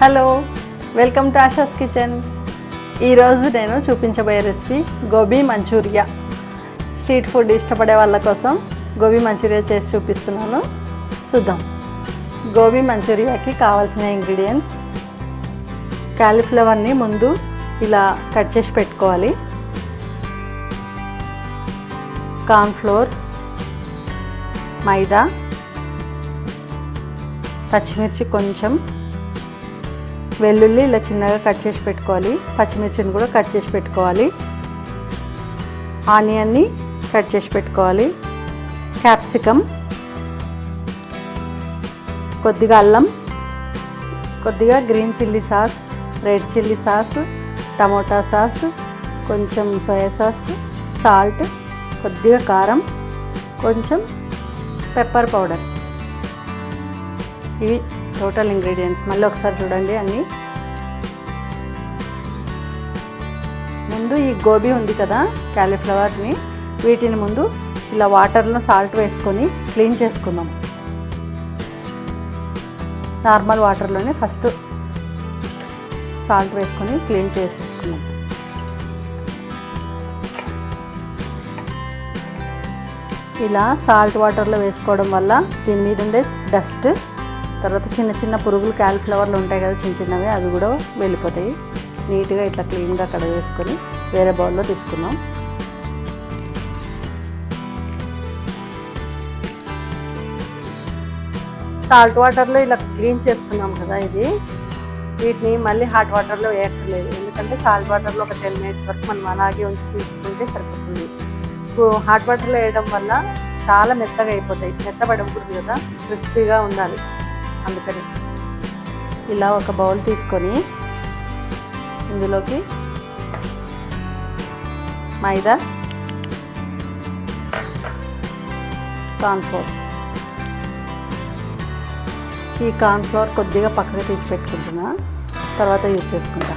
Hello welcome to Asha's kitchen. ఈరోజు నేను చూపించబోయే recipe gobi manchuria. Street food ఇష్టపడే వాళ్ళ కోసం గోబీ మంచూరియా చేసి చూపిస్తున్నాను. చూద్దాం. గోబీ మంచూరియాకి కావాల్సిన ఇంగ్రీడియంట్స్. కాలీఫ్లవర్ని ముందు ఇలా కట్ చేసి పెట్టుకోవాలి. కార్న్ఫ్లోర్ మైదా పచ్చిమిర్చి కొంచెం వెల్లుల్లి ఇలా చిన్నగా కట్ చేసి పెట్టుకోవాలి. పచ్చిమిర్చిని కూడా కట్ చేసి పెట్టుకోవాలి. ఆనియన్ని కట్ చేసి పెట్టుకోవాలి. క్యాప్సికమ్ కొద్దిగా అల్లం కొద్దిగా green chilli sauce red chilli sauce tomato sauce కొంచెం సోయా సాస్ సాల్ట్ కొద్దిగా కారం కొంచెం పెప్పర్ పౌడర్. ఇవి టోటల్ ఇంగ్రీడియంట్స్. మళ్ళీ ఒకసారి చూడండి అన్నీ. ముందు ఈ గోబీ ఉంది కదా క్యాలీఫ్లవర్ని. వీటిని ముందు ఇలా వాటర్లో సాల్ట్ వేసుకొని క్లీన్ చేసుకుందాం. నార్మల్ వాటర్లోనే ఫస్ట్ సాల్ట్ వేసుకొని క్లీన్ చేసేసుకుందాం. ఇలా సాల్ట్ వాటర్లో వేసుకోవడం వల్ల దీని మీద ఉండే డస్ట్ తర్వాత చిన్న చిన్న పురుగులు క్యాలిఫ్లవర్లు ఉంటాయి కదా చిన్న చిన్నవి అవి కూడా వెళ్ళిపోతాయి. నీట్గా ఇట్లా క్లీన్గా అక్కడ వేసుకొని వేరే బౌల్లో తీసుకున్నాం సాల్ట్ వాటర్లో ఇలా క్లీన్ చేసుకున్నాం కదా ఇది. వీటిని మళ్ళీ హాట్ వాటర్లో వేయక్కర్లేదు. ఎందుకంటే సాల్ట్ వాటర్లో ఒక టెన్ మినిట్స్ వరకు మనం అలాగే ఉంచి తీసుకుంటే సరిపోతుంది. హాట్ వాటర్లో వేయడం వల్ల చాలా మెత్తగా అయిపోతాయి. మెత్తబడకూడదు కదా క్రిస్పీగా ఉండాలి. అందుకని ఇలా ఒక బౌల్ తీసుకొని ఇందులోకి మైదా కార్న్ఫ్లోర్ ఈ కార్న్ఫ్లోర్ కొద్దిగా పక్కకు తీసి పెట్టుకుంటున్నా. తర్వాత యూజ్ చేసుకుంటా.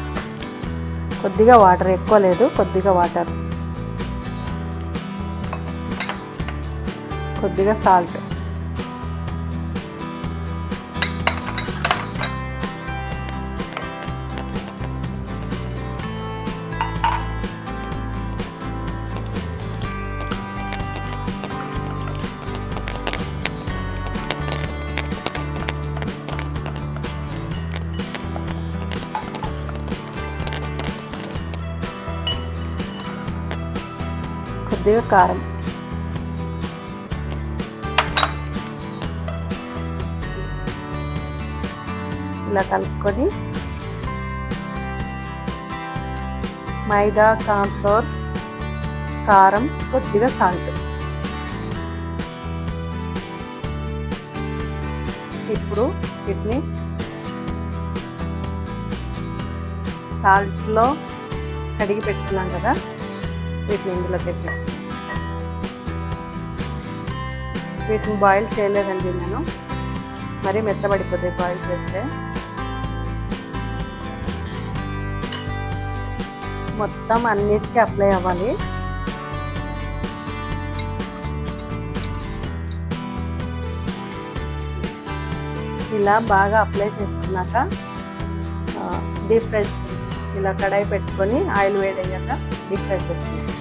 కొద్దిగా వాటర్ ఎక్కువ లేదు కొద్దిగా వాటర్. కొద్దిగా సాల్ట్. కొద్దిగా కారం. ఇలా కలుపుకొని మైదా కాన్ఫ్లోర్ కారం కొద్దిగా సాల్ట్. ఇప్పుడు వీటిని సాల్ట్లో కడిగి పెట్టుకున్నాం కదా వీటిని ఇందులోకి వేసేసుకుంటాం వీటిని బాయిల్ చేయలేదండి నేను. మరీ మెత్తబడిపోతాయి బాయిల్ చేస్తే. మొత్తం అన్నిటికీ అప్లై అవ్వాలి. ఇలా బాగా అప్లై చేసుకున్నాక డీప్ ఫ్రై ఇలా కడాయి పెట్టుకొని ఆయిల్ వేడయ్యాక డీప్ ఫ్రై చేసుకుంటాం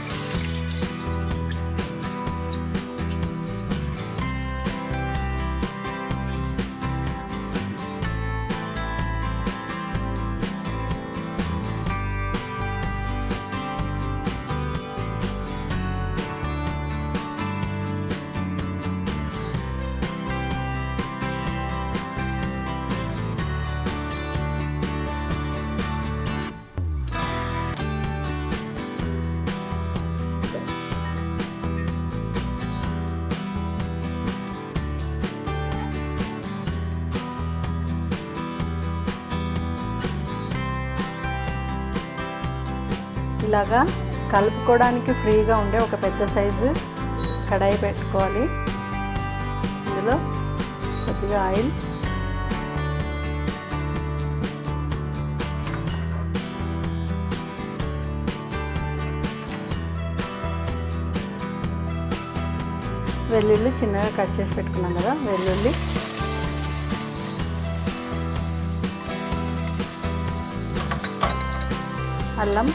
ఇలాగా కలుపుకోవడానికి ఫ్రీగా ఉండే ఒక పెద్ద సైజు కడాయి పెట్టుకోవాలి. ఇందులో కొద్దిగా ఆయిల్. వెల్లుల్లి చిన్నగా కట్ చేసి పెట్టుకున్నాం కదా వెల్లుల్లి. అల్లం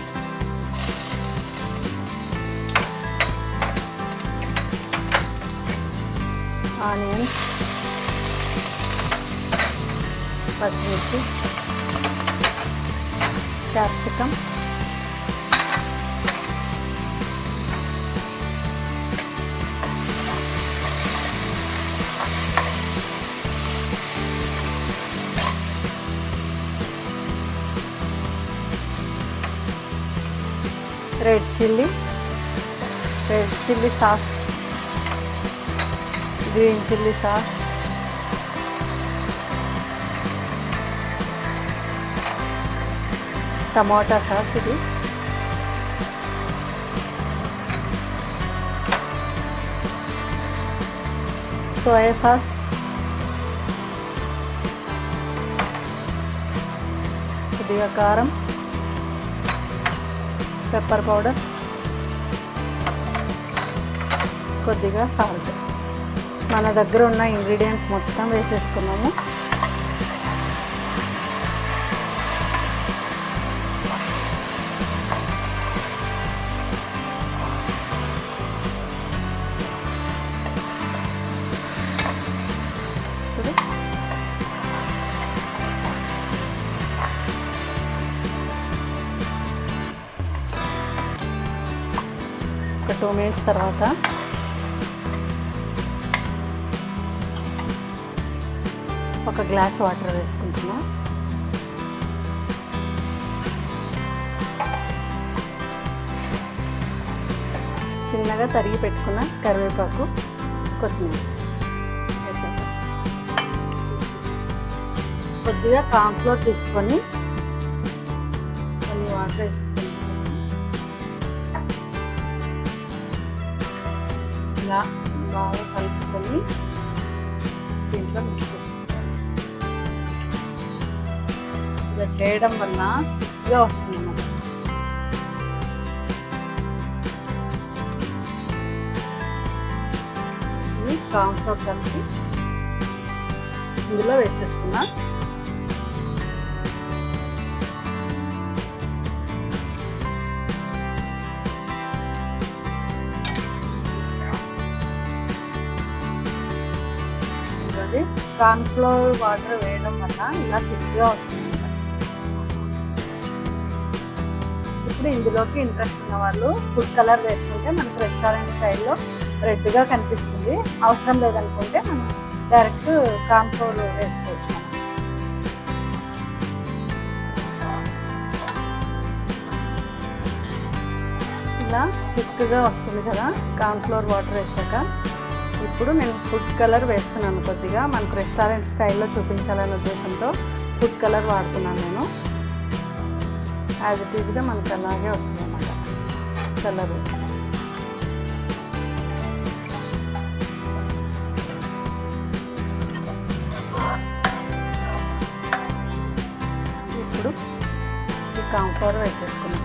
ఆనియన్స్ పచ్చిమిర్చి capsicum red chilli red chilli sauce green chilli sauce tomato sauce ఇది. Soya sauce. కొద్దిగా కారం. Pepper powder. కొద్దిగా సాల్ట్. మన దగ్గర ఉన్న ఇంగ్రీడియంట్స్ మొత్తం వేసేసుకున్నాము. ఒక టూ మినిట్స్ తర్వాత ఒక గ్లాస్ వాటర్ వేసుకుంటున్నా. చిన్నగా తరిగి పెట్టుకున్న కరివేపాకు కొత్తిమీర. కొద్దిగా కాన్ఫ్లోర్ తీసుకొని కొన్ని వాటర్ వేసుకుంటాను ఇలా బాగా కలుపుకొని దీంట్లో మిక్స్ ఇలా చేయడం వల్ల ఇదే వస్తుంది మనకు ఇది కాంఫర్ట్ కలిపి ఇందులో వేసేస్తున్నా. ఇది కార్న్ఫ్లోర్ వాటర్ వేయడం వల్ల ఇలా థిక్గా వస్తుంది. ఇప్పుడు ఇందులోకి ఇంట్రెస్ట్ ఉన్న వాళ్ళు ఫుడ్ కలర్ వేసుకుంటే మనకు రెస్టారెంట్ స్టైల్లో రెడ్గా కనిపిస్తుంది. అవసరం లేదనుకుంటే మనం డైరెక్ట్ కార్న్ఫ్లోర్ వేసుకోవచ్చు. ఇలా థిక్గా వస్తుంది కదా కాన్ఫ్లోర్ వాటర్ వేసాక. ఇప్పుడు నేను ఫుడ్ కలర్ వేస్తున్నాను కొద్దిగా. మనకు రెస్టారెంట్ స్టైల్లో చూపించాలనే ఉద్దేశంతో ఫుడ్ కలర్ వాడుతున్నాను నేను. యాజ్ ఇట్ ఈజ్గా మనకు అలాగే వస్తుంది అన్నమాట కలరు ఇప్పుడు ఈ కాంఫ్లవర్ వేసేసుకున్నాం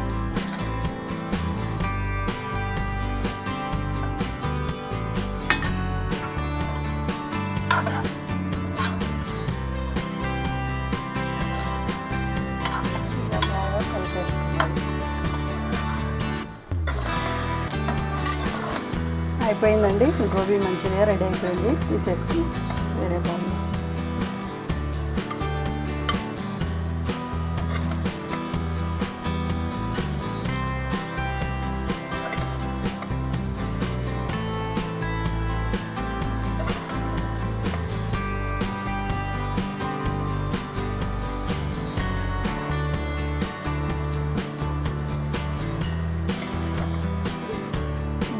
అయిపోయిందండి. గోబీ మంచిగా రెడీ అయిపోయింది. తీసేసుకున్నాం. వేరే బాగుంది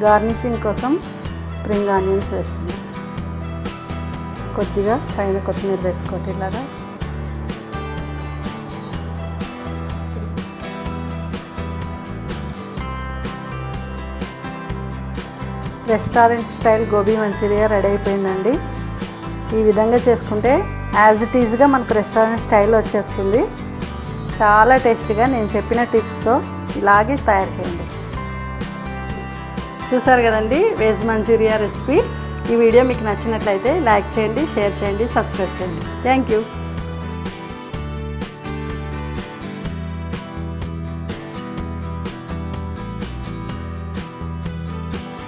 గార్నిషింగ్ కోసం స్ప్రింగ్ ఆనియన్స్ వేస్తున్నాం. కొద్దిగా పైన కొత్తిమీర వేసుకోవటం ఇలాగా. Restaurant style gobi manchurian ready అయిపోయిందండి. ఈ విధంగా చేసుకుంటే యాజ్ ఇట్ ఈజ్గా మనకు రెస్టారెంట్ స్టైల్ వచ్చేస్తుంది. చాలా టేస్టీగా నేను చెప్పిన టిప్స్తో ఇలాగే తయారు చేయండి. చూసారు కదండి వెజ్ మంచూరియా రెసిపీ. ఈ వీడియో మీకు నచ్చినట్లయితే లైక్ చేయండి షేర్ చేయండి సబ్స్క్రైబ్ చేయండి. Thank you.